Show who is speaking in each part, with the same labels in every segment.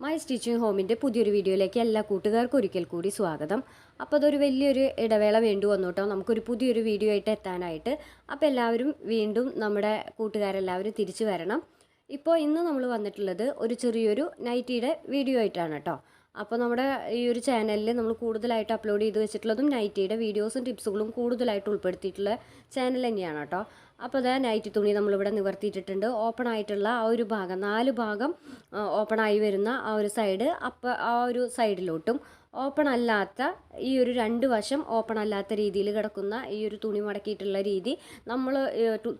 Speaker 1: My stitching ഹോമിന്റെ പുതിയൊരു വീഡിയോയിലേക്ക് എല്ലാ കൂട്ടുകാർക്കും ഒരിക്കൽ കൂടി സ്വാഗതം. അപ്പോൾ അതൊരു വലിയൊരു ഇടവേള വേണ്ടി വന്നു നമുക്കൊരു പുതിയൊരു വീഡിയോ ആയിട്ട് എത്താനായിട്ട്. അപ്പോൾ എല്ലാവരും വീണ്ടും നമ്മുടെ കൂട്ടുകാരെല്ലാവരും തിരിച്ചു വരണം. ഇപ്പോൾ ഇന്ന് നമ്മൾ വന്നിട്ടുള്ളത് ഒരു ചെറിയൊരു നൈറ്റിയുടെ വീഡിയോ ആയിട്ടാണ് കേട്ടോ. അപ്പോൾ നമ്മുടെ ഈ ഒരു ചാനലിൽ നമ്മൾ കൂടുതലായിട്ട് അപ്ലോഡ് ചെയ്ത് വെച്ചിട്ടുള്ളതും നൈറ്റിയുടെ വീഡിയോസും ടിപ്സുകളും കൂടുതലായിട്ട് ഉൾപ്പെടുത്തിയിട്ടുള്ള ചാനൽ തന്നെയാണ് കേട്ടോ. അപ്പോൾ അതാ നൈറ്റ് തുണി നമ്മളിവിടെ നിവർത്തിയിട്ടിട്ടുണ്ട്. ഓപ്പൺ ആയിട്ടുള്ള ആ ഒരു ഭാഗം നാല് ഭാഗം ഓപ്പൺ ആയി വരുന്ന ആ ഒരു സൈഡ് അപ്പോൾ ആ ഒരു സൈഡിലോട്ടും ഓപ്പൺ അല്ലാത്ത ഈ ഒരു രണ്ട് വശം ഓപ്പൺ അല്ലാത്ത രീതിയിൽ കിടക്കുന്ന ഈ ഒരു തുണി മടക്കിയിട്ടുള്ള രീതി നമ്മൾ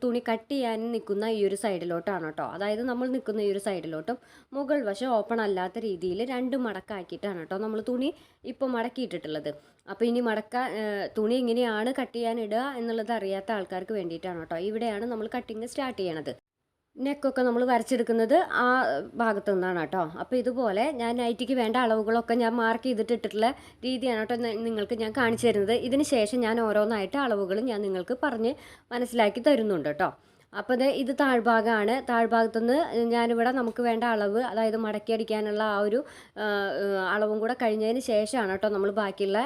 Speaker 1: തുണി കട്ട് ചെയ്യാൻ നിൽക്കുന്ന ഈ ഒരു സൈഡിലോട്ടാണ് കേട്ടോ. അതായത് നമ്മൾ നിൽക്കുന്ന ഈ ഒരു സൈഡിലോട്ടും മുകൾ വശം ഓപ്പൺ അല്ലാത്ത രീതിയിൽ രണ്ട് മടക്കാക്കിയിട്ടാണ് കേട്ടോ നമ്മൾ തുണി ഇപ്പോൾ മടക്കിയിട്ടിട്ടുള്ളത് അപ്പോൾ ഇനി മടക്ക തുണി എങ്ങനെയാണ് കട്ട് ചെയ്യാൻ ഇടുക എന്നുള്ളത് അറിയാത്ത ആൾക്കാർക്ക് വേണ്ടിയിട്ടാണ് കേട്ടോ. ഇവിടെയാണ് നമ്മൾ കട്ടിങ് സ്റ്റാർട്ട് ചെയ്യണത്. നെക്കൊക്കെ നമ്മൾ വരച്ചെടുക്കുന്നത് ആ ഭാഗത്തു നിന്നാണ് കേട്ടോ. അപ്പോൾ ഇതുപോലെ ഞാൻ നൈറ്റിക്ക് വേണ്ട അളവുകളൊക്കെ ഞാൻ മാർക്ക് ചെയ്തിട്ടിട്ടുള്ള രീതിയാണ് കേട്ടോ നിങ്ങൾക്ക് ഞാൻ കാണിച്ചു തരുന്നത്. ഇതിന് ശേഷം ഞാൻ ഓരോന്നായിട്ട് അളവുകൾ ഞാൻ നിങ്ങൾക്ക് പറഞ്ഞ് മനസ്സിലാക്കി തരുന്നുണ്ട് കേട്ടോ. അപ്പോൾ ഇത് ഇത് താഴ്ഭാഗമാണ് താഴ്ഭാഗത്തുനിന്ന് ഞാനിവിടെ നമുക്ക് വേണ്ട അളവ് അതായത് മടക്കി അടിക്കാനുള്ള ആ ഒരു അളവും കൂടെ കഴിഞ്ഞതിന് ശേഷമാണ് കേട്ടോ നമ്മൾ ബാക്കിയുള്ള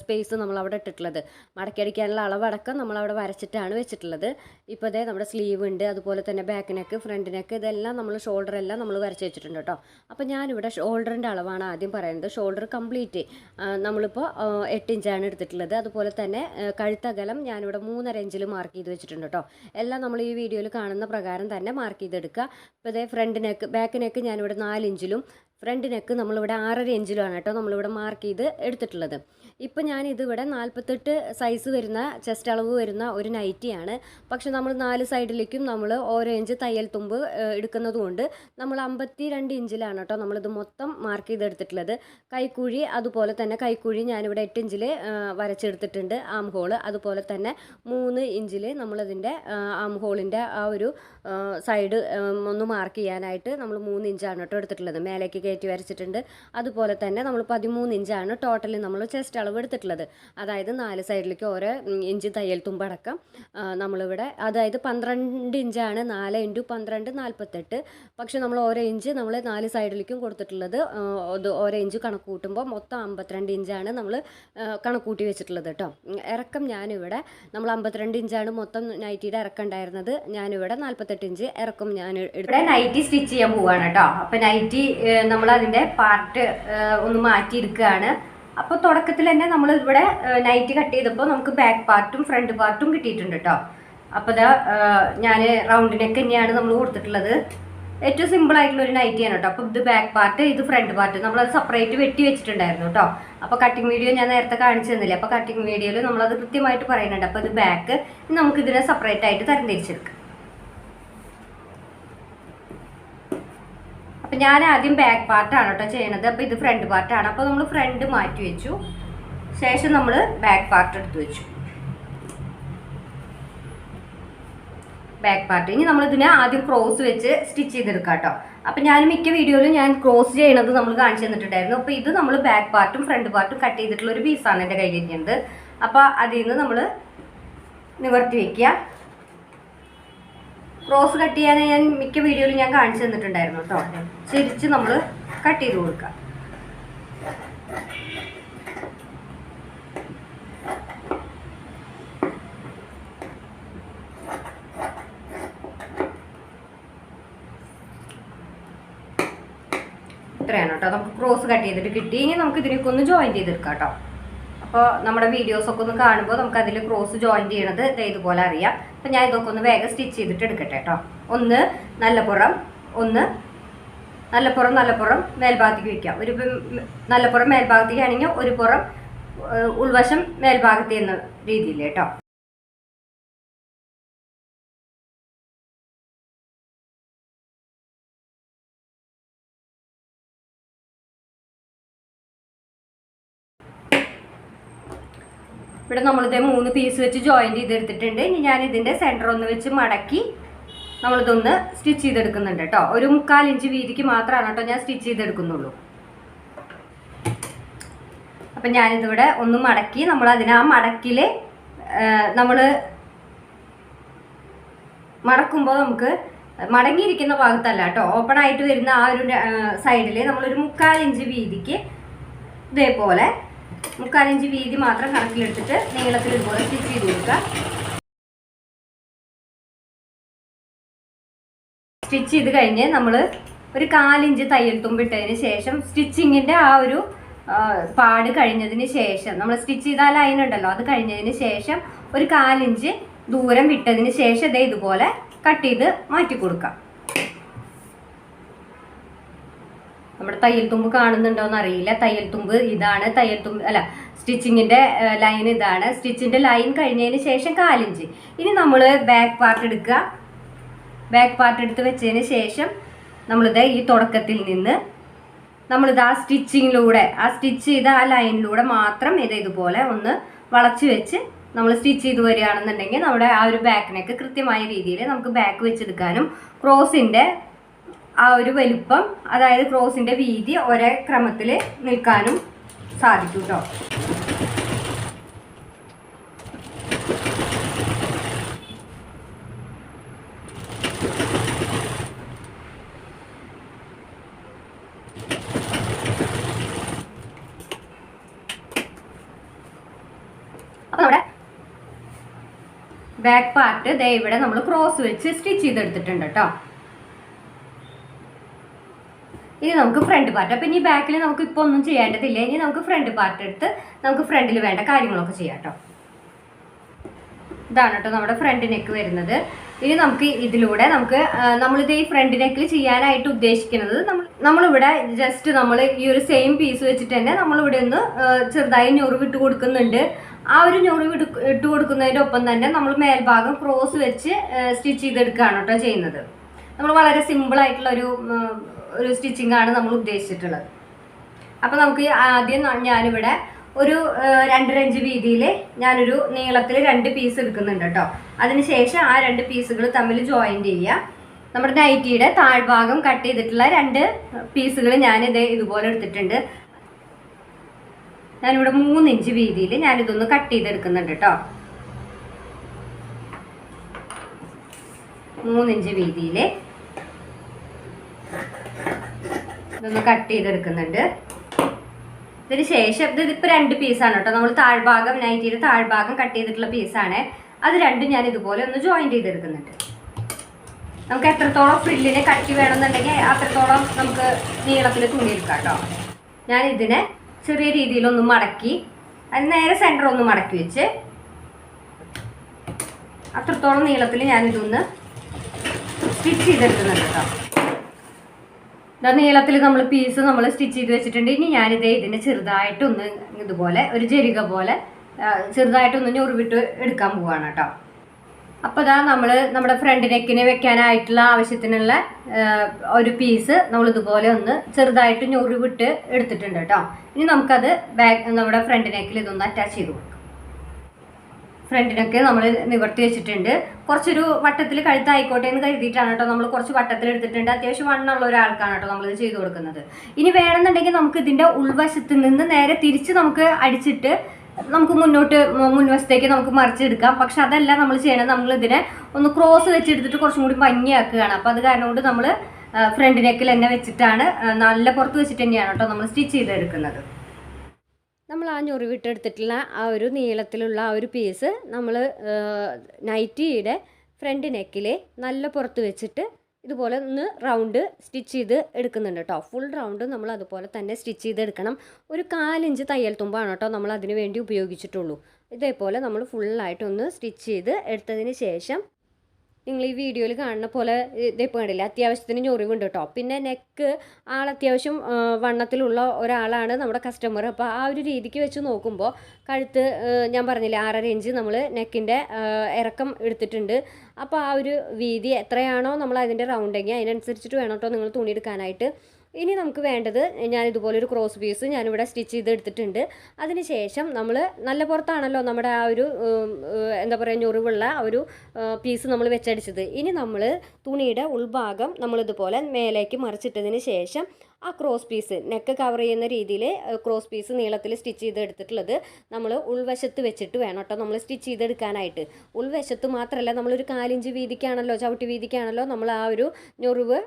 Speaker 1: സ്പേസ് നമ്മൾ അവിടെ ഇട്ടിട്ടുള്ളത്. മടക്കി അടിക്കാനുള്ള അളവടക്കം നമ്മൾ അവിടെ വരച്ചിട്ടാണ് വെച്ചിട്ടുള്ളത്. ഇപ്പോൾ ഇതേ നമ്മുടെ സ്ലീവ് ഉണ്ട് അതുപോലെ തന്നെ ബാക്ക് നെക്ക് ഫ്രണ്ട് നെക്ക് ഇതെല്ലാം നമ്മൾ ഷോൾഡർ എല്ലാം നമ്മൾ വരച്ച് വെച്ചിട്ടുണ്ട് കേട്ടോ. അപ്പോൾ ഞാനിവിടെ ഷോൾഡറിന്റെ അളവാണ് ആദ്യം പറയുന്നത്. ഷോൾഡർ കംപ്ലീറ്റ് നമ്മളിപ്പോൾ എട്ട് ഇഞ്ചാണ് എടുത്തിട്ടുള്ളത്. അതുപോലെ തന്നെ കഴുത്തകലം ഞാനിവിടെ മൂന്നര ഇഞ്ചിൽ മാർക്ക് ചെയ്ത് വെച്ചിട്ടുണ്ട് കേട്ടോ. എല്ലാം നമ്മൾ ഈ വീഡിയോയിൽ കാണുന്ന പ്രകാരം തന്നെ മാർക്ക് ചെയ്തെടുക്കുക. ഇപ്പോൾ ഇതേ ഫ്രണ്ട് നെക്ക് ബാക്ക് നെക്ക് ഞാനിവിടെ നാല് ഇഞ്ചിലും ഫ്രണ്ട് നെക്ക് നമ്മളിവിടെ ആറര ഇഞ്ചിലാണ് കേട്ടോ നമ്മളിവിടെ മാർക്ക് ചെയ്ത് എടുത്തിട്ടുള്ളത്. ഇപ്പം ഞാൻ ഇതിവിടെ നാൽപ്പത്തെട്ട് സൈസ് വരുന്ന ചെസ്റ്റ് അളവ് വരുന്ന ഒരു നൈറ്റിയാണ് പക്ഷെ നമ്മൾ നാല് സൈഡിലേക്കും നമ്മൾ ഓരോ ഇഞ്ച് തയ്യൽ തുമ്പ് എടുക്കുന്നതുകൊണ്ട് നമ്മൾ അമ്പത്തി രണ്ട് ഇഞ്ചിലാണ് കേട്ടോ നമ്മളിത് മൊത്തം മാർക്ക് ചെയ്തെടുത്തിട്ടുള്ളത്. കൈക്കുഴി അതുപോലെ തന്നെ കൈക്കുഴി ഞാനിവിടെ എട്ട് ഇഞ്ചിൽ വരച്ചെടുത്തിട്ടുണ്ട് ആം ഹോൾ അതുപോലെ തന്നെ മൂന്ന് ഇഞ്ചിൽ നമ്മളതിന്റെ ആം ഹോളിന്റെ ആ ഒരു സൈഡ് ഒന്ന് മാർക്ക് ചെയ്യാനായിട്ട് നമ്മൾ മൂന്ന് ഇഞ്ചാണ് കേട്ടോ എടുത്തിട്ടുള്ളത്. മേലേക്ക് കയറ്റി വരച്ചിട്ടുണ്ട്. അതുപോലെ തന്നെ നമ്മൾ പതിമൂന്ന് ഇഞ്ചാണ് ടോട്ടലി നമ്മൾ ചെസ്റ്റ് അളവ് എടുത്തിട്ടുള്ളത്. അതായത് നാല് സൈഡിലേക്ക് ഓരോ ഇഞ്ച് തയ്യൽ തുമ്പടക്കം നമ്മളിവിടെ അതായത് പന്ത്രണ്ട് ഇഞ്ചാണ് നാല് ഇന്റു പന്ത്രണ്ട് നാൽപ്പത്തെട്ട് പക്ഷെ നമ്മൾ ഓരോ ഇഞ്ച് നമ്മൾ നാല് സൈഡിലേക്കും കൊടുത്തിട്ടുള്ളത് ഓരോ ഇഞ്ച് കണക്ക് കൂട്ടുമ്പോൾ മൊത്തം അമ്പത്തിരണ്ട് ഇഞ്ചാണ് നമ്മൾ കണക്കൂട്ടി വെച്ചിട്ടുള്ളത് കേട്ടോ. ഇറക്കം ഞാനിവിടെ നമ്മൾ അമ്പത്തിരണ്ട് ഇഞ്ചാണ് മൊത്തം നൈറ്റിയുടെ ഇറക്കം ഉണ്ടായിരുന്നത്. ഞാനിവിടെ നാൽപ്പത്തെട്ട് ഇഞ്ച് ഇറക്കം ഞാൻ ഇവിടെ നൈറ്റി സ്റ്റിച്ച് ചെയ്യാൻ പോവാണ് കേട്ടോ. അപ്പം നൈറ്റി നമ്മൾ അതിന്റെ പാർട്ട് ഒന്ന് മാറ്റിയെടുക്കുകയാണ് അപ്പോൾ തുടക്കത്തിൽ തന്നെ നമ്മൾ ഇവിടെ നൈറ്റ് കട്ട് ചെയ്തപ്പോൾ നമുക്ക് ബാക്ക് പാർട്ടും ഫ്രണ്ട് പാർട്ടും കിട്ടിയിട്ടുണ്ട് കേട്ടോ അപ്പോൾ ഇതാ ഞാൻ റൗണ്ട് നെക്ക് തന്നെയാണ് നമ്മൾ കൊടുത്തിട്ടുള്ളത്. ഏറ്റവും സിമ്പിൾ ആയിട്ടുള്ള ഒരു നൈറ്റിയാണ് കേട്ടോ അപ്പോൾ ഇത് ബാക്ക് പാർട്ട് ഇത് ഫ്രണ്ട് പാർട്ട് നമ്മളത് സെപ്പറേറ്റ് വെട്ടി വെച്ചിട്ടുണ്ടായിരുന്നു കേട്ടോ അപ്പോൾ കട്ടിങ് വീഡിയോ ഞാൻ നേരത്തെ കാണിച്ചു തന്നില്ലേ? അപ്പോൾ കട്ടിങ് വീഡിയോയിൽ നമ്മളത് കൃത്യമായിട്ട് പറയുന്നുണ്ട്. അപ്പോൾ ഇത് ബാക്ക് നമുക്ക് ഇതിനെ സെപ്പറേറ്റ് ആയിട്ട് തരംതിരിച്ചെടുക്കാം. അപ്പം ഞാൻ ആദ്യം ബാക്ക് പാർട്ടാണ് കേട്ടോ ചെയ്യണത്. അപ്പോൾ ഇത് ഫ്രണ്ട് പാർട്ടാണ് അപ്പോൾ നമ്മൾ ഫ്രണ്ട് മാറ്റി വെച്ചു. ശേഷം നമ്മൾ ബാക്ക് പാർട്ട് എടുത്ത് വെച്ചു. ബാക്ക് പാർട്ട് ഇനി നമ്മളിതിനെ ആദ്യം ക്രോസ് വെച്ച് സ്റ്റിച്ച് ചെയ്തെടുക്കാം കേട്ടോ അപ്പം ഞാൻ മിക്ക വീഡിയോയിലും ഞാൻ ക്രോസ് ചെയ്യണത് നമ്മൾ കാണിച്ചു തന്നിട്ടുണ്ടായിരുന്നു. അപ്പോൾ ഇത് നമ്മൾ ബാക്ക് പാർട്ടും ഫ്രണ്ട് പാർട്ടും കട്ട് ചെയ്തിട്ടുള്ള ഒരു പീസാണ് എന്റെ കയ്യിലിരിക്കുന്നത്. അപ്പോൾ അതിൽ നിന്ന് നമ്മൾ നിവർത്തി വയ്ക്കുക ക്രോസ് കട്ട് ചെയ്യാൻ ഞാൻ മിക്ക വീഡിയോയിലും ഞാൻ കാണിച്ചു തന്നിട്ടുണ്ടായിരുന്നു കേട്ടോ. ചിരിച്ച് നമ്മൾ കട്ട് ചെയ്ത് കൊടുക്കുക ഇത്രയാണ് കേട്ടോ. നമുക്ക് ക്രോസ് കട്ട് ചെയ്തിട്ട് കിട്ടി. ഇനി നമുക്ക് ഇതിനൊക്കെ ഒന്ന് ജോയിൻ ചെയ്തെടുക്കാം കേട്ടോ. അപ്പോൾ നമ്മുടെ വീഡിയോസ് ഒക്കെ ഒന്ന് കാണുമ്പോൾ നമുക്ക് അതിൽ ക്രോസ് ജോയിൻ ചെയ്യണത് ഇതുപോലെ അറിയാം. അപ്പോൾ ഞാൻ ഇതൊക്കെ ഒന്ന് വേഗം സ്റ്റിച്ച് ചെയ്തിട്ട് എടുക്കട്ടെ കേട്ടോ ഒന്ന് നല്ല പുറം ഒന്ന് നല്ല പുറം നല്ല പുറം മേൽഭാഗത്തേക്ക് വയ്ക്കാം ഒരു നല്ല പുറം മേൽഭാഗത്തേക്ക് ആണെങ്കിൽ ഒരു പുറം ഉൾവശം മേൽഭാഗത്ത് എന്ന രീതിയിൽ കേട്ടോ ഇവിടെ നമ്മളിത് മൂന്ന് പീസ് വെച്ച് ജോയിന്റ് ചെയ്തെടുത്തിട്ടുണ്ട്. ഇനി ഞാൻ ഇതിന്റെ സെന്റർ ഒന്ന് വെച്ച് മടക്കി നമ്മളിതൊന്ന് സ്റ്റിച്ച് ചെയ്തെടുക്കുന്നുണ്ട് കേട്ടോ. ഒരു മുക്കാൽ ഇഞ്ച് വീതിക്ക് മാത്രമാണ് കേട്ടോ ഞാൻ സ്റ്റിച്ച് ചെയ്തെടുക്കുന്നുള്ളൂ. അപ്പം ഞാനിതിവിടെ ഒന്ന് മടക്കി നമ്മൾ അതിന് ആ മടക്കിൽ നമ്മൾ മടക്കുമ്പോൾ നമുക്ക് മടങ്ങിയിരിക്കുന്ന ഭാഗത്തല്ല കേട്ടോ. ഓപ്പൺ ആയിട്ട് വരുന്ന ആ ഒരു സൈഡിൽ നമ്മളൊരു മുക്കാൽ ഇഞ്ച് വീതിക്ക് ഇതേപോലെ മുക്കാൽ ഇഞ്ച് വീതി മാത്രം കണക്കിലെടുത്തിട്ട് നീളത്തിൽ ഇതുപോലെ സ്റ്റിച്ച് ചെയ്ത് കൊടുക്കുക. സ്റ്റിച്ച് ചെയ്ത് കഴിഞ്ഞ് നമ്മൾ ഒരു കാലിഞ്ച് തയ്യൽ തുമ്പിട്ടതിന് ശേഷം സ്റ്റിച്ചിങ്ങിന്റെ ആ ഒരു പാട് കഴിഞ്ഞതിന് ശേഷം നമ്മൾ സ്റ്റിച്ച് ചെയ്ത ലൈൻ ഉണ്ടല്ലോ അത് കഴിഞ്ഞതിന് ശേഷം ഒരു കാലിഞ്ച് ദൂരം വിട്ടതിന് ശേഷം ഇതേ ഇതുപോലെ കട്ട് ചെയ്ത് മാറ്റി കൊടുക്കാം. നമ്മുടെ തയ്യൽ തുമ്പ് കാണുന്നുണ്ടോന്ന് അറിയില്ല. തയ്യൽ തുമ്പ് ഇതാണ്. തയ്യൽ തുമ്പ് അല്ല സ്റ്റിച്ചിങ്ങിന്റെ ലൈൻ ഇതാണ്. സ്റ്റിച്ചിന്റെ ലൈൻ കഴിഞ്ഞതിന് ശേഷം കാലിഞ്ച്. ഇനി നമ്മൾ ബാക്ക് പാർട്ട് എടുക്കുക. ബാക്ക് പാർട്ട് എടുത്ത് വെച്ചതിന് ശേഷം നമ്മളിത് ഈ തുടക്കത്തിൽ നിന്ന് നമ്മളിത് ആ സ്റ്റിച്ചിങ്ങിലൂടെ ആ സ്റ്റിച്ച് ചെയ്ത ആ ലൈനിലൂടെ മാത്രം ഇത് ഇതുപോലെ ഒന്ന് വളച്ച് വെച്ച് നമ്മൾ സ്റ്റിച്ച് ചെയ്ത് വരികയാണെന്നുണ്ടെങ്കിൽ നമ്മുടെ ആ ഒരു ബാക്കിനൊക്കെ കൃത്യമായ രീതിയിൽ നമുക്ക് ബാക്ക് വെച്ചെടുക്കാനും ക്രോസിന്റെ ആ ഒരു വലുപ്പം അതായത് ക്രോസിന്റെ വീതി ഒരേ ക്രമത്തിൽ നിൽക്കാനും സാധിക്കും കേട്ടോ ബാക്ക് പാർട്ട് ദേ ഇവിടെ നമ്മൾ ക്രോസ് വെച്ച് സ്റ്റിച്ച് ചെയ്തെടുത്തിട്ടുണ്ട് കേട്ടോ ഇനി നമുക്ക് ഫ്രണ്ട് പാർട്ട് അപ്പം ഇനി ബാക്കിൽ നമുക്ക് ഇപ്പോൾ ഒന്നും ചെയ്യേണ്ടതില്ല. ഇനി നമുക്ക് ഫ്രണ്ട് പാർട്ട് എടുത്ത് നമുക്ക് ഫ്രണ്ടിൽ വേണ്ട കാര്യങ്ങളൊക്കെ ചെയ്യാം കേട്ടോ ഇതാണ് കേട്ടോ നമ്മുടെ ഫ്രണ്ട് നെക്ക് വരുന്നത്. ഇനി നമുക്ക് ഇതിലൂടെ നമുക്ക് നമ്മളിത് ഈ ഫ്രണ്ട് നെക്കിൽ ചെയ്യാനായിട്ട് ഉദ്ദേശിക്കുന്നത് നമ്മൾ നമ്മളിവിടെ ജസ്റ്റ് നമ്മൾ ഈ ഒരു സെയിം പീസ് വെച്ചിട്ട് തന്നെ നമ്മളിവിടെ ഒന്ന് ചെറുതായി ഞൊറിവ് ഇട്ട് കൊടുക്കുന്നുണ്ട്. ആ ഒരു ഞൊറിവ് ഇട്ട് കൊടുക്കുന്നതിന്റെ ഒപ്പം തന്നെ നമ്മൾ മേൽഭാഗം ക്രോസ് വെച്ച് സ്റ്റിച്ച് ചെയ്തെടുക്കുകയാണ് കേട്ടോ ചെയ്യുന്നത്. നമ്മൾ വളരെ സിമ്പിൾ ആയിട്ടുള്ള ഒരു ഒരു സ്റ്റിച്ചിങ് ആണ് നമ്മൾ ഉദ്ദേശിച്ചിട്ടുള്ളത്. അപ്പോൾ നമുക്ക് ആദ്യം ഞാനിവിടെ ഒരു രണ്ടര ഇഞ്ച് വീതിയിൽ ഞാനൊരു നീളത്തിൽ രണ്ട് പീസ് എടുക്കുന്നുണ്ട് കേട്ടോ അതിനുശേഷം ആ രണ്ട് പീസുകൾ തമ്മിൽ ജോയിന്റ് ചെയ്യുക നമ്മുടെ നൈറ്റിയുടെ താഴ്ഭാഗം കട്ട് ചെയ്തിട്ടുള്ള രണ്ട് പീസുകൾ ഞാനിത് ഇതുപോലെ എടുത്തിട്ടുണ്ട്. ഞാനിവിടെ മൂന്ന് ഇഞ്ച് വീതിയിൽ ഞാനിതൊന്ന് കട്ട് ചെയ്തെടുക്കുന്നുണ്ട് കേട്ടോ മൂന്നിഞ്ച് വീതിയിൽ ഇതൊന്ന് കട്ട് ചെയ്തെടുക്കുന്നുണ്ട്. ഇതിന് ശേഷം ഇത് ഇതിപ്പോൾ രണ്ട് പീസാണ് കേട്ടോ. നമ്മൾ താഴ്ഭാഗം നൈറ്റിയുടെ താഴ്ഭാഗം കട്ട് ചെയ്തിട്ടുള്ള പീസാണ് അത് രണ്ടും ഞാൻ ഇതുപോലെ ഒന്ന് ജോയിന്റ് ചെയ്തെടുക്കുന്നുണ്ട്. നമുക്ക് എത്രത്തോളം ഫ്രില്ലിനെ കട്ടി വേണമെന്നുണ്ടെങ്കിൽ അത്രത്തോളം നമുക്ക് നീളത്തിൽ തുണിയെടുക്കാം കേട്ടോ. ഞാൻ ഇതിനെ ചെറിയ രീതിയിലൊന്ന് മടക്കി അത് നേരെ സെന്റർ ഒന്ന് മടക്കി വെച്ച് അത്രത്തോളം നീളത്തിൽ ഞാനിതൊന്ന് സ്റ്റിച്ച് ചെയ്തെടുക്കുന്നുണ്ട് കേട്ടോ. ഇതാ നീളത്തിൽ നമ്മൾ പീസ് നമ്മൾ സ്റ്റിച്ച് ചെയ്ത് വെച്ചിട്ടുണ്ട്. ഇനി ഞാനിതേ ഇതിനെ ചെറുതായിട്ടൊന്ന് ഇതുപോലെ ഒരു ജരിക പോലെ ചെറുതായിട്ടൊന്ന് ഞൊറിവിട്ട് എടുക്കാൻ പോവാണ് കേട്ടോ. അപ്പോൾ ഇതാ നമ്മൾ നമ്മുടെ ഫ്രണ്ട് നെക്കിന് വെക്കാനായിട്ടുള്ള ആവശ്യത്തിനുള്ള ഒരു പീസ് നമ്മൾ ഇതുപോലെ ഒന്ന് ചെറുതായിട്ട് ഞൊറിവിട്ട് എടുത്തിട്ടുണ്ട് കേട്ടോ. ഇനി നമുക്കത് ബാക്ക് നമ്മുടെ ഫ്രണ്ട് നെക്കിൽ ഇതൊന്ന് അറ്റാച്ച് ചെയ്ത് കൊടുക്കാം. ഫ്രണ്ടിനൊക്കെ നമ്മൾ നിവർത്തി വെച്ചിട്ടുണ്ട്. കുറച്ചൊരു വട്ടത്തിൽ കഴുത്തായിക്കോട്ടെ എന്ന് കരുതിയിട്ടാണ് കേട്ടോ നമ്മൾ കുറച്ച് വട്ടത്തിൽ എടുത്തിട്ടുണ്ട്. അത്യാവശ്യം വണ്ണമുള്ള ഒരാൾക്കാണ് കേട്ടോ നമ്മളിത് ചെയ്തു കൊടുക്കുന്നത്. ഇനി വേണമെന്നുണ്ടെങ്കിൽ നമുക്ക് ഇതിന്റെ ഉൾവശത്ത് നിന്ന് നേരെ തിരിച്ച് നമുക്ക് അടിച്ചിട്ട് നമുക്ക് മുന്നോട്ട് മുൻവശത്തേക്ക് നമുക്ക് മറിച്ചെടുക്കാം. പക്ഷെ അതല്ല നമ്മൾ ചെയ്യണത്. നമ്മൾ ഇതിനെ ഒന്ന് ക്രോസ് വെച്ചെടുത്തിട്ട് കുറച്ചും കൂടി ഭംഗിയാക്കുകയാണ്. അപ്പോൾ അത് കാരണം കൊണ്ട് നമ്മൾ ഫ്രണ്ട് നെക്കിൽ തന്നെ വെച്ചിട്ടാണ് നല്ല പുറത്ത് വെച്ചിട്ട് തന്നെയാണ് കേട്ടോ നമ്മൾ സ്റ്റിച്ച് ചെയ്തെടുക്കുന്നത്. നമ്മൾ ആ ഞൊറിവിട്ടെടുത്തിട്ടുള്ള ആ ഒരു നീളത്തിലുള്ള ആ ഒരു പീസ് നമ്മൾ നൈറ്റിയുടെ ഫ്രണ്ട് നെക്കിൽ നല്ല പുറത്ത് വെച്ചിട്ട് ഇതുപോലെ ഒന്ന് റൗണ്ട് സ്റ്റിച്ച് ചെയ്ത് എടുക്കുന്നുണ്ട് കേട്ടോ ഫുൾ റൗണ്ട് നമ്മൾ അതുപോലെ തന്നെ സ്റ്റിച്ച് ചെയ്ത് എടുക്കണം. ഒരു കാലിഞ്ച് തയ്യൽ തുമ്പാണ് കേട്ടോ നമ്മൾ അതിന് വേണ്ടി ഉപയോഗിച്ചിട്ടുള്ളൂ. ഇതേപോലെ നമ്മൾ ഫുള്ളായിട്ടൊന്ന് സ്റ്റിച്ച് ചെയ്ത് എടുത്തതിന് ശേഷം നിങ്ങൾ ഈ വീഡിയോയിൽ കാണുന്ന പോലെ ഇതിപ്പോൾ കണ്ടില്ല അത്യാവശ്യത്തിന് ഞൊറിവുണ്ട് കേട്ടോ പിന്നെ നെക്ക് ആൾ അത്യാവശ്യം വണ്ണത്തിലുള്ള ഒരാളാണ് നമ്മുടെ കസ്റ്റമർ അപ്പോൾ ആ ഒരു രീതിക്ക് വെച്ച് നോക്കുമ്പോൾ കഴുത്ത് ഞാൻ പറഞ്ഞില്ല ആറര ഇഞ്ച് നമ്മൾ നെക്കിന്റെ ഇറക്കം എടുത്തിട്ടുണ്ട്. അപ്പോൾ ആ ഒരു വീതി എത്രയാണോ നമ്മൾ അതിന്റെ റൗണ്ടെങ്കിൽ അതിനനുസരിച്ചിട്ട് വേണം കേട്ടോ നിങ്ങൾ തുണി എടുക്കാനായിട്ട്. ഇനി നമുക്ക് വേണ്ടത് ഞാൻ ഇതുപോലെ ഒരു ക്രോസ് പീസ് ഞാനിവിടെ സ്റ്റിച്ച് ചെയ്ത് എടുത്തിട്ടുണ്ട്. അതിനുശേഷം നമ്മൾ നല്ല പുറത്താണല്ലോ നമ്മുടെ ആ ഒരു എന്താ പറയുക ഞൊറിവുള്ള ഒരു പീസ് നമ്മൾ വെച്ചടിച്ചത്. ഇനി നമ്മൾ തുണിയുടെ ഉൾഭാഗം നമ്മളിതുപോലെ മേലേക്ക് മറിച്ചിട്ടതിന് ശേഷം ആ ക്രോസ് പീസ് നെക്ക് കവർ ചെയ്യുന്ന രീതിയിൽ ക്രോസ് പീസ് നീളത്തിൽ സ്റ്റിച്ച് ചെയ്തെടുത്തിട്ടുള്ളത് നമ്മൾ ഉൾവശത്ത് വെച്ചിട്ട് വേണം കേട്ടോ നമ്മൾ സ്റ്റിച്ച് ചെയ്തെടുക്കാനായിട്ട്. ഉൾവശത്ത് മാത്രമല്ല നമ്മളൊരു കാലിഞ്ച് വീതിക്കാണല്ലോ ചവിട്ടി വീതിക്കാണല്ലോ നമ്മൾ ആ ഒരു ഞൊറിവ്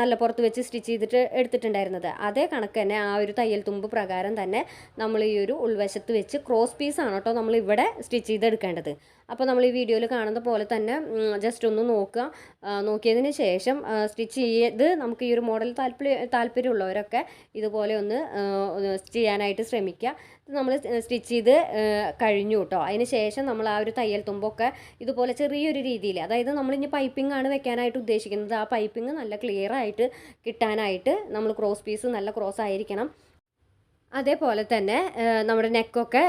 Speaker 1: നല്ല പുറത്ത് വെച്ച് സ്റ്റിച്ച് ചെയ്തിട്ട് എടുത്തിട്ടുണ്ടായിരുന്നത്. അതേ കണക്ക് തന്നെ ആ ഒരു തയ്യൽ തുമ്പ് പ്രകാരം തന്നെ നമ്മൾ ഈ ഒരു ഉൾവശത്ത് വെച്ച് ക്രോസ് പീസാണ് കേട്ടോ നമ്മൾ ഇവിടെ സ്റ്റിച്ച് ചെയ്തെടുക്കേണ്ടത്. അപ്പോൾ നമ്മൾ ഈ വീഡിയോയിൽ കാണുന്ന പോലെ തന്നെ ജസ്റ്റ് ഒന്ന് നോക്കുക. നോക്കിയതിന് ശേഷം സ്റ്റിച്ച് ചെയ്ത് നമുക്ക് ഈ ഒരു മോഡൽ താല്പര്യ താല്പര്യമുള്ളവരൊക്കെ ഇതുപോലെ ഒന്ന് സ്റ്റിച്ച് ചെയ്യാനായിട്ട് ശ്രമിക്കുക. നമ്മൾ സ്റ്റിച്ച് ചെയ്ത് കഴിഞ്ഞു കേട്ടോ അതിന് ശേഷം നമ്മൾ ആ ഒരു തയ്യൽ തുമ്പൊക്കെ ഇതുപോലെ ചെറിയൊരു രീതിയിൽ അതായത് നമ്മളിനി പൈപ്പിംഗ് ആണ് വെക്കാനായിട്ട് ഉദ്ദേശിക്കുന്നത്. ആ പൈപ്പിംഗ് നല്ല ക്ലിയർ ആയിട്ട് കിട്ടാനായിട്ട് നമ്മൾ ക്രോസ് പീസ് നല്ല ക്രോസ് ആയിരിക്കണം. അതേപോലെ തന്നെ നമ്മുടെ നെക്കൊക്കെ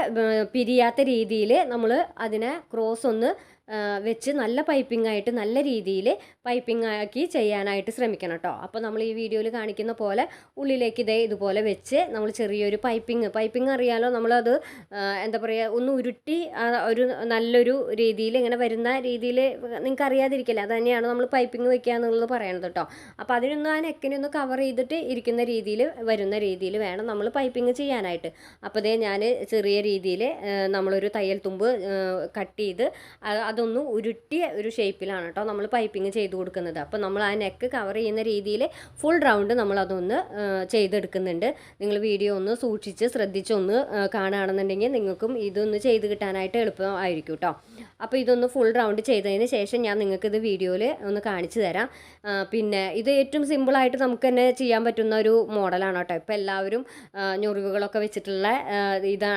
Speaker 1: പിരിയാത്ത രീതിയിൽ നമ്മൾ അതിനെ ക്രോസ് ഒന്ന് വെച്ച് നല്ല പൈപ്പിംഗ് ആയിട്ട് നല്ല രീതിയിൽ പൈപ്പിംഗ് ആക്കി ചെയ്യാനായിട്ട് ശ്രമിക്കണം കേട്ടോ. അപ്പോൾ നമ്മൾ ഈ വീഡിയോയിൽ കാണിക്കുന്ന പോലെ ഉള്ളിലേക്ക് ഇതേ ഇതുപോലെ വെച്ച് നമ്മൾ ചെറിയൊരു പൈപ്പിംഗ് പൈപ്പിംഗ് അറിയാലോ നമ്മളത് എന്താ പറയുക ഒന്ന് ഉരുട്ടി ഒരു നല്ലൊരു രീതിയിൽ ഇങ്ങനെ വരുന്ന രീതിയിൽ നിങ്ങൾക്ക് അറിയാതിരിക്കില്ല? അത് തന്നെയാണ് നമ്മൾ പൈപ്പിംഗ് വെക്കുക എന്നുള്ളത് പറയണത് കേട്ടോ. അപ്പോൾ അതിനൊന്ന് ആ നെക്കിനെ ഒന്ന് കവർ ചെയ്തിട്ട് ഇരിക്കുന്ന രീതിയിൽ വരുന്ന രീതിയിൽ വേണം നമ്മൾ പൈപ്പിംഗ് ചെയ്യാനായിട്ട്. അപ്പോൾ ദേ ഞാൻ ചെറിയ രീതിയിൽ നമ്മളൊരു തയ്യൽ തുമ്പ് കട്ട് ചെയ്ത് അ- അതൊന്ന് ഉരുട്ടിയ ഒരു ഷേപ്പിലാണ് കേട്ടോ നമ്മൾ പൈപ്പിംഗ് ചെയ്ത് കൊടുക്കുന്നത്. അപ്പോൾ നമ്മൾ ആ നെക്ക് കവർ ചെയ്യുന്ന രീതിയിൽ ഫുൾ റൗണ്ട് നമ്മൾ അതൊന്ന് ചെയ്തെടുക്കുന്നുണ്ട്. നിങ്ങൾ വീഡിയോ ഒന്ന് സൂക്ഷിച്ച് ശ്രദ്ധിച്ചൊന്ന് കാണുകയാണെന്നുണ്ടെങ്കിൽ നിങ്ങൾക്കും ഇതൊന്ന് ചെയ്ത് കിട്ടാനായിട്ട് എളുപ്പമായിരിക്കും കേട്ടോ. അപ്പോൾ ഇതൊന്ന് ഫുൾ റൗണ്ട് ചെയ്തതിന് ശേഷം ഞാൻ നിങ്ങൾക്കിത് വീഡിയോയിൽ ഒന്ന് കാണിച്ചു തരാം. പിന്നെ ഇത് ഏറ്റവും സിമ്പിളായിട്ട് നമുക്ക് തന്നെ ചെയ്യാൻ പറ്റുന്ന ഒരു മോഡലാണ് കേട്ടോ. ഇപ്പോൾ എല്ലാവരും ഞൊറിവുകളൊക്കെ വെച്ചിട്ടുള്ള ഇതാ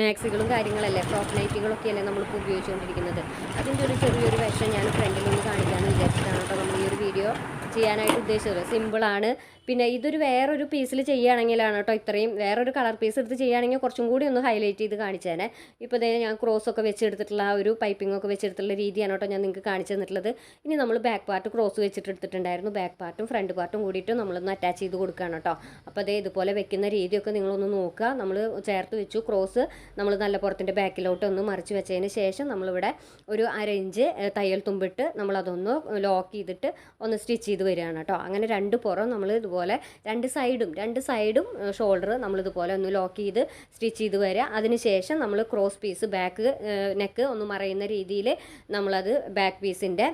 Speaker 1: മാക്സികളും കാര്യങ്ങളല്ലേ ഫ്രോക്ക് നൈറ്റുകളൊക്കെയല്ലേ നമ്മളിപ്പോൾ ഉപയോഗിച്ചുകൊണ്ടിരിക്കുന്നത്. അതിന്റെ ഒരു ചെറിയൊരു വശം ഞാൻ ഫ്രണ്ടിൽ നിന്ന് കാണിക്കാമെന്ന് വിചാരിച്ചിട്ടാണ് കേട്ടോ നമ്മൾ ഈ ഒരു വീഡിയോ ചെയ്യാനായിട്ട് ഉദ്ദേശിച്ചത്. സിമ്പിളാണ് പിന്നെ ഇതൊരു വേറൊരു പീസിൽ ചെയ്യുകയാണെങ്കിലാണ് കേട്ടോ ഇത്രയും വേറൊരു കളർ പീസ് എടുത്ത് ചെയ്യുകയാണെങ്കിൽ കുറച്ചും കൂടി ഒന്ന് ഹൈലൈറ്റ് ചെയ്ത് കാണിച്ചേനെ. ഇപ്പോൾ ഇതേ ഞാൻ ക്രോസ് ഒക്കെ വെച്ചെടുത്തിട്ടുള്ള ആ ഒരു പൈപ്പിംഗ് ഒക്കെ വെച്ചെടുത്തിട്ടുള്ള രീതിയാണ് കേട്ടോ ഞാൻ നിങ്ങൾക്ക് കാണിച്ചു തന്നിട്ടുള്ളത്. ഇനി നമ്മൾ ബാക്ക് പാർട്ട് ക്രോസ് വെച്ചിട്ട് എടുത്തിട്ടുണ്ടായിരുന്നു. ബാക്ക് പാർട്ടും ഫ്രണ്ട് പാർട്ടും കൂടിയിട്ട് നമ്മളൊന്ന് അറ്റാച്ച് ചെയ്ത് കൊടുക്കുകയാണ് കേട്ടോ. അപ്പോൾ അതേ ഇതുപോലെ വെക്കുന്ന രീതിയൊക്കെ നിങ്ങളൊന്ന് നോക്കുക. നമ്മൾ ചേർത്ത് വെച്ചു ക്രോസ് നമ്മൾ നല്ല പുറത്തിന്റെ ബാക്കിലോട്ട് ഒന്ന് മറിച്ച് വെച്ചതിന് ശേഷം നമ്മളിവിടെ ഒരു അര ഇഞ്ച് തയ്യൽ തുമ്പിട്ട് നമ്മളതൊന്ന് ലോക്ക് ചെയ്തിട്ട് ഒന്ന് സ്റ്റിച്ച് ചെയ്ത് വരികയാണ് കേട്ടോ. അങ്ങനെ രണ്ട് പുറം നമ്മൾ ഇതുപോലെ രണ്ട് സൈഡും രണ്ട് സൈഡും ഷോൾഡർ നമ്മളിതുപോലെ ഒന്ന് ലോക്ക് ചെയ്ത് സ്റ്റിച്ച് ചെയ്ത് വരിക. അതിനുശേഷം നമ്മൾ ക്രോസ് പീസ് ബാക്ക് നെക്ക് ഒന്ന് മറയുന്ന രീതിയിൽ നമ്മളത് ബാക്ക് പീസിന്റെ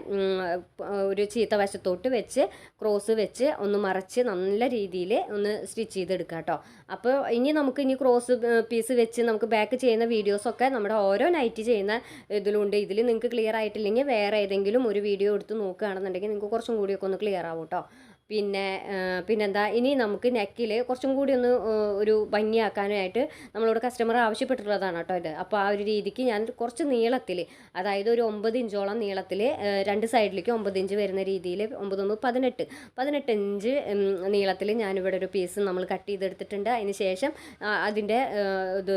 Speaker 1: ഒരു ചീത്ത വശത്തോട്ട് വെച്ച് ക്രോസ് വെച്ച് ഒന്ന് മറച്ച് നല്ല രീതിയിൽ ഒന്ന് സ്റ്റിച്ച് ചെയ്തെടുക്കുക കേട്ടോ. അപ്പോൾ ഇനി നമുക്ക് ഇനി ക്രോസ് പീസ് വെച്ച് നമുക്ക് ബാക്ക് ചെയ്യുന്ന വീഡിയോസൊക്കെ നമ്മുടെ ഓരോ നൈറ്റ് ചെയ്യുന്ന ഇതിലുണ്ട്. ഇതിൽ നിങ്ങൾക്ക് ക്ലിയർ ആയിട്ടില്ലെങ്കിൽ വേറെ ഏതെങ്കിലും ഒരു വീഡിയോ എടുത്ത് നോക്കുകയാണെന്നുണ്ടെങ്കിൽ നിങ്ങൾക്ക് കുറച്ചും കൂടിയൊക്കെ ഒന്ന് ക്ലിയർ ആവും കേട്ടോ പിന്നെ പിന്നെന്താ ഇനി നമുക്ക് നെക്കിൽ കുറച്ചും കൂടി ഒന്ന് ഒരു ഭംഗിയാക്കാനായിട്ട് നമ്മളോട് കസ്റ്റമർ ആവശ്യപ്പെട്ടിട്ടുള്ളതാണ് കേട്ടോ ഇത്. അപ്പോൾ ആ ഒരു രീതിക്ക് ഞാൻ കുറച്ച് നീളത്തിൽ അതായത് ഒരു ഒമ്പത് ഇഞ്ചോളം നീളത്തിൽ രണ്ട് സൈഡിലേക്ക് ഒമ്പത് ഇഞ്ച് വരുന്ന രീതിയിൽ ഒമ്പത് ഒന്ന് പതിനെട്ട്. പതിനെട്ട് ഇഞ്ച് നീളത്തിൽ ഞാനിവിടെ ഒരു പീസ് നമ്മൾ കട്ട് ചെയ്തെടുത്തിട്ടുണ്ട്. അതിന് ശേഷം അതിന്റെ ഇത്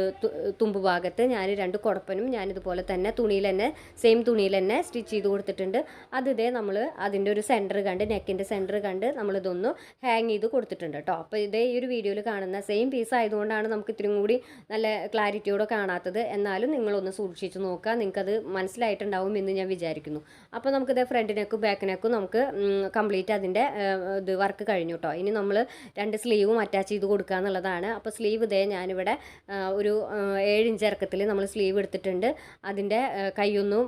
Speaker 1: തുമ്പ് ഭാഗത്ത് ഞാൻ രണ്ട് കുടപ്പനും ഞാനിതുപോലെ തന്നെ തുണിയിൽ തന്നെ സെയിം തുണിയിൽ തന്നെ സ്റ്റിച്ച് ചെയ്ത് കൊടുത്തിട്ടുണ്ട്. അത് ഇതേ നമ്മൾ അതിന്റെ ഒരു സെന്റർ കണ്ട് നെക്കിന്റെ സെന്റർ കണ്ട് നമ്മളിതൊന്ന് ഹാങ് ചെയ്ത് കൊടുത്തിട്ടുണ്ട് കേട്ടോ അപ്പോൾ ഇതേ ഈ ഒരു വീഡിയോയിൽ കാണുന്ന സെയിം പീസ് ആയതുകൊണ്ടാണ് നമുക്ക് ഇത്തിരി കൂടി നല്ല ക്ലാരിറ്റിയോടെ കാണാത്തത്. എന്നാലും നിങ്ങളൊന്ന് സൂക്ഷിച്ച് നോക്കുക. നിങ്ങൾക്കത് മനസ്സിലായിട്ടുണ്ടാവും എന്ന് ഞാൻ വിചാരിക്കുന്നു. അപ്പോൾ നമുക്കിത് ഫ്രണ്ട് നെക്കും ബാക്ക് നെക്കും നമുക്ക് കംപ്ലീറ്റ് അതിന്റെ ഇത് വർക്ക് കഴിഞ്ഞു കേട്ടോ ഇനി നമ്മൾ രണ്ട് സ്ലീവും അറ്റാച്ച് ചെയ്ത് കൊടുക്കുക എന്നുള്ളതാണ്. അപ്പോൾ സ്ലീവ് ഇതേ ഞാനിവിടെ ഒരു ഏഴിഞ്ച് ഏഴ് ഇഞ്ച് ഇറക്കത്തിൽ നമ്മൾ സ്ലീവ് എടുത്തിട്ടുണ്ട്. അതിന്റെ കൈയൊന്നും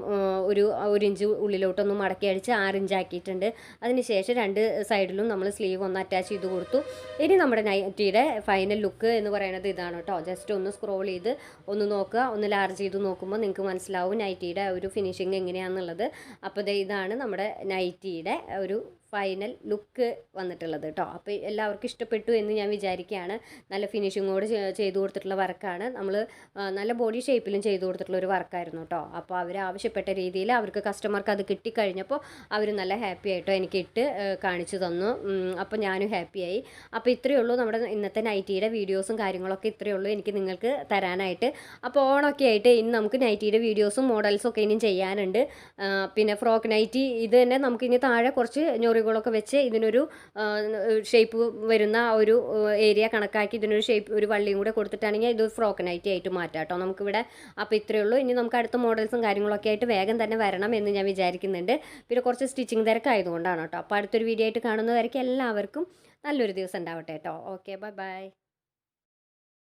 Speaker 1: ഒരു ഒരു ഇഞ്ച് ഉള്ളിലോട്ടൊന്നും മടക്കി അടിച്ച് ആറിഞ്ചാക്കിയിട്ടുണ്ട് അതിന് ശേഷം രണ്ട് സൈഡിലും നമ്മൾ സ്ലീവ് ഒന്ന് അറ്റാച്ച് ചെയ്ത് കൊടുത്തു. ഇനി നമ്മുടെ നൈറ്റിയുടെ ഫൈനൽ ലുക്ക് എന്ന് പറയുന്നത് ഇതാണ് കേട്ടോ. ജസ്റ്റ് ഒന്ന് സ്ക്രോൾ ചെയ്ത് ഒന്ന് നോക്കുക. ഒന്ന് ലാർജ് ചെയ്ത് നോക്കുമ്പോൾ നിങ്ങൾക്ക് മനസ്സിലാവും നൈറ്റിയുടെ ഒരു ഫിനിഷിങ് എങ്ങനെയാണെന്നുള്ളത് അപ്പോൾ ഇതാണ് നമ്മുടെ നൈറ്റിയുടെ ഒരു ഫൈനൽ ലുക്ക് വന്നിട്ടുള്ളത് കേട്ടോ അപ്പോൾ എല്ലാവർക്കും ഇഷ്ടപ്പെട്ടു എന്ന് ഞാൻ വിചാരിക്കുകയാണ്. നല്ല ഫിനിഷിങ്ങോട് ചെയ്തു കൊടുത്തിട്ടുള്ള വർക്കാണ്. നമ്മൾ നല്ല ബോഡി ഷേപ്പിലും ചെയ്തു കൊടുത്തിട്ടുള്ള ഒരു വർക്കായിരുന്നു കേട്ടോ അപ്പോൾ അവർ ആവശ്യപ്പെട്ട രീതിയിൽ അവർക്ക് കസ്റ്റമർക്ക് അത് കിട്ടിക്കഴിഞ്ഞപ്പോൾ അവർ നല്ല ഹാപ്പി ആയിട്ടോ എനിക്ക് ഇട്ട് കാണിച്ചു തന്നു. അപ്പോൾ ഞാനും ഹാപ്പിയായി അപ്പോൾ ഇത്രയേ ഉള്ളൂ നമ്മുടെ ഇന്നത്തെ നൈറ്റിയുടെ വീഡിയോസും കാര്യങ്ങളൊക്കെ ഇത്രയേ ഉള്ളൂ എനിക്ക് നിങ്ങൾക്ക് തരാനായിട്ട്. അപ്പോൾ ഓണൊക്കെ ആയിട്ട് ഇനി നമുക്ക് നൈറ്റിയുടെ വീഡിയോസും മോഡൽസും ഒക്കെ ഇനിയും ചെയ്യാനുണ്ട്. പിന്നെ ഫ്രോക്ക് നൈറ്റി ഇത് തന്നെ നമുക്ക് ഇനി താഴെ കുറച്ച് ഞൊറികളൊക്കെ വെച്ച് ഇതിനൊരു ഷേപ്പ് വരുന്ന ഒരു ഏരിയ കണക്കാക്കി ഇതിനൊരു ഷേപ്പ് ഒരു വള്ളിയും കൂടെ കൊടുത്തിട്ടാണെങ്കിൽ ഇത് ഫ്രോക്ക് നൈറ്റി ആയിട്ട് മാറ്റാം കേട്ടോ. നമുക്കിവിടെ അപ്പോൾ ഇത്രയേ ഉള്ളൂ. ഇനി നമുക്ക് അടുത്ത മോഡൽസും കാര്യങ്ങളൊക്കെ ആയിട്ട് വേഗം തന്നെ വരണം എന്ന് ഞാൻ വിചാരിക്കുന്നുണ്ട്. പിന്നെ കുറച്ച് സ്റ്റിച്ചിങ് തിരക്കായതുകൊണ്ടാണ് കേട്ടോ. അപ്പോൾ അടുത്തൊരു വീഡിയോ ആയിട്ട് കാണുന്നവരേക്കും എല്ലാവർക്കും നല്ലൊരു ദിവസം ഉണ്ടാവട്ടെ കേട്ടോ. Okay bye bye